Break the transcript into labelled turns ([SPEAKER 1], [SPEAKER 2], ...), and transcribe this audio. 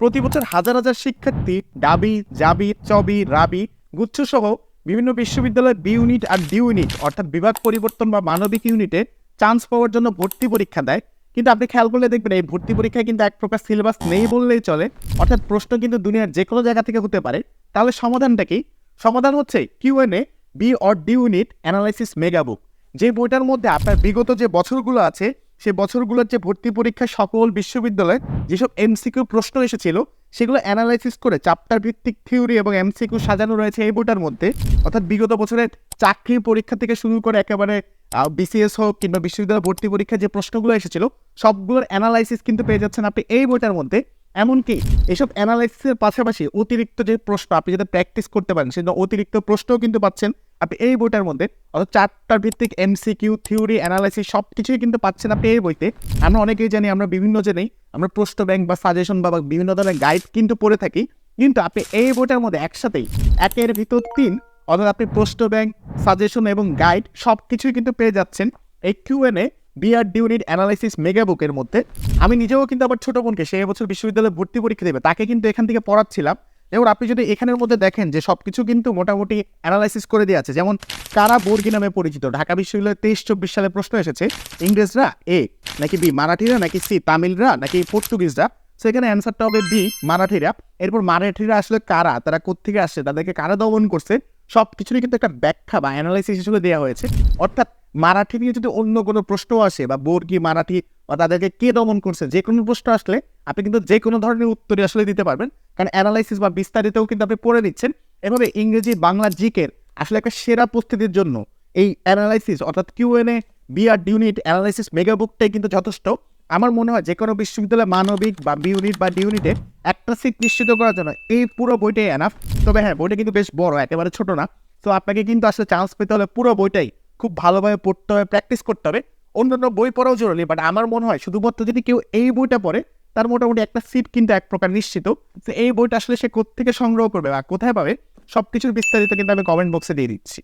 [SPEAKER 1] প্রতি বছর হাজার হাজার শিক্ষার্থী ডাবি, জাবি, চবি, রাবি, গুচ্ছসহ বিভিন্ন বিশ্ববিদ্যালয়ের বি ইউনিট আর ডি ইউনিট, অর্থাৎ বিভাগ পরিবর্তন বা মানবিক ইউনিটে চান্স পাওয়ার জন্য ভর্তি পরীক্ষা দেয়। কিন্তু আপনি খেয়াল করলে দেখবেন এই ভর্তি পরীক্ষায় কিন্তু এক প্রকার সিলেবাস নেই বললেই চলে। অর্থাৎ প্রশ্ন কিন্তু দুনিয়ার যে কোনো জায়গা থেকে হতে পারে। তাহলে সমাধানটা কি? সমাধান হচ্ছে QNA B or D unit analysis mega book যে বইটার মধ্যে আপনার বিগত যে বছরগুলো আছে সেই বছরগুলোর যে ভর্তি পরীক্ষা সকল বিশ্ববিদ্যালয়ে যেসব এমসিকিউ প্রশ্ন এসেছিল, সেগুলো অ্যানালাইসিস করে চাপ্টার ভিত্তিক থিওরি এবং এমসিকিউ সাজানো রয়েছে এই বইটার মধ্যে। অর্থাৎ বিগত বছরের চাকরি পরীক্ষা থেকে শুরু করে একেবারে বিসিএস হোক কিংবা বিশ্ববিদ্যালয় ভর্তি পরীক্ষা যে প্রশ্নগুলো এসেছিল, সবগুলোর অ্যানালাইসিস কিন্তু পেয়ে যাচ্ছেন আপনি এই বইটার মধ্যে। এমনকি এসব অ্যানালাইসিসের পাশাপাশি অতিরিক্ত যে প্রশ্ন আপনি যাতে প্র্যাকটিস করতে পারেন সেটা অতিরিক্ত প্রশ্নও কিন্তু পাচ্ছেন। আপনি এই বইটার মধ্যে অর্থাৎ চারটার ভিত্তিক এমসিকিউ থিওরি অ্যানালাইসিস সব কিছুই কিন্তু পাচ্ছেন আপনি এই বইতে। আমরা অনেকেই জানি, আমরা বিভিন্ন জেনেই আমরা প্রশ্ন ব্যাংক বা সাজেশন বা বিভিন্ন ধরনের গাইড কিন্তু পড়ে থাকি। কিন্তু আপনি এই বইটার মধ্যে একসাথেই একের ভিতর তিন, অর্থাৎ আপনি প্রশ্ন ব্যাংক সাজেশন এবং গাইড সব কিছুই কিন্তু পেয়ে যাচ্ছেন। এই QNA B R unit analysis mega বুকের মধ্যে। আমি নিজেও কিন্তু আমার ছোট বোনকে সে বছর বিশ্ববিদ্যালয়ে ভর্তি পরীক্ষা দেবে, তাকে কিন্তু এখান থেকে পড়াচ্ছিলাম। যেমন আপনি যদি এখানের মধ্যে দেখেন যে সব কিছু কিন্তু মোটামুটি অ্যানালাইসিস করে দেওয়া আছে, যেমন কারা বর্গি নামে পরিচিত? ঢাকা বিশ্ববিদ্যালয়ে তেইশ চব্বিশ সালে প্রশ্ন এসেছে, ইংরেজরা এ, নাকি বি, মারাঠিরা, নাকি সি, তামিলরা, নাকি পর্তুগিজরা? সেখানে অ্যান্সারটা হবে বি, মারাঠিরা। এরপর মারাঠিরা আসলে কারা? তারা কোত্থেকে আসছে? তাদেরকে কারা দমন করছে? সব কিছুরই কিন্তু একটা ব্যাখ্যা বা অ্যানালাইসিস হিসেবে দেওয়া হয়েছে। অর্থাৎ মারাঠি নিয়ে যদি অন্য কোনো প্রশ্ন আসে বা বর্গি মারাঠি বা তাদেরকে কে দমন করছে, যে কোনো প্রশ্ন আসলে আপনি কিন্তু যে কোনো ধরনের উত্তরই আসলে দিতে পারবেন। কারণ অ্যানালাইসিস বা বিস্তারিতও কিন্তু আপনি পড়ে নিচ্ছেন। এভাবে ইংরেজি, বাংলা জিকের আসলে একটা সেরা প্রস্তুতির জন্য এই অ্যানালাইসিস অর্থাৎ QNA B R unit analysis mega বুকটাই কিন্তু যথেষ্ট। আমার মনে হয় যে কোনো বিশ্ববিদ্যালয় মানবিক বা বি ইউনিট বা ডি ইউনিটে একটা সিট নিশ্চিত করার জন্য এই পুরো বইটাই এনাফ তবে হ্যাঁ বইটা কিন্তু বেশ বড়, একেবারে ছোট না। তো আপনাকে কিন্তু আসলে চান্স পেতে হলে পুরো বইটাই খুব ভালোভাবে পড়তে হবে প্র্যাকটিস করতে হবে। অন্যান্য বই পড়াও জরুরি বাট আমার মনে হয় শুধুমাত্র যদি কেউ এই বইটা পড়ে, তার মোটামুটি একটা সিট কিন্তু এক প্রকার নিশ্চিত এই বইটা আসলে সে কোত্থেকে সংগ্রহ করবে বা কোথায় পাবে সব কিছুর বিস্তারিত কিন্তু আমি কমেন্ট বক্সে দিয়ে দিচ্ছি।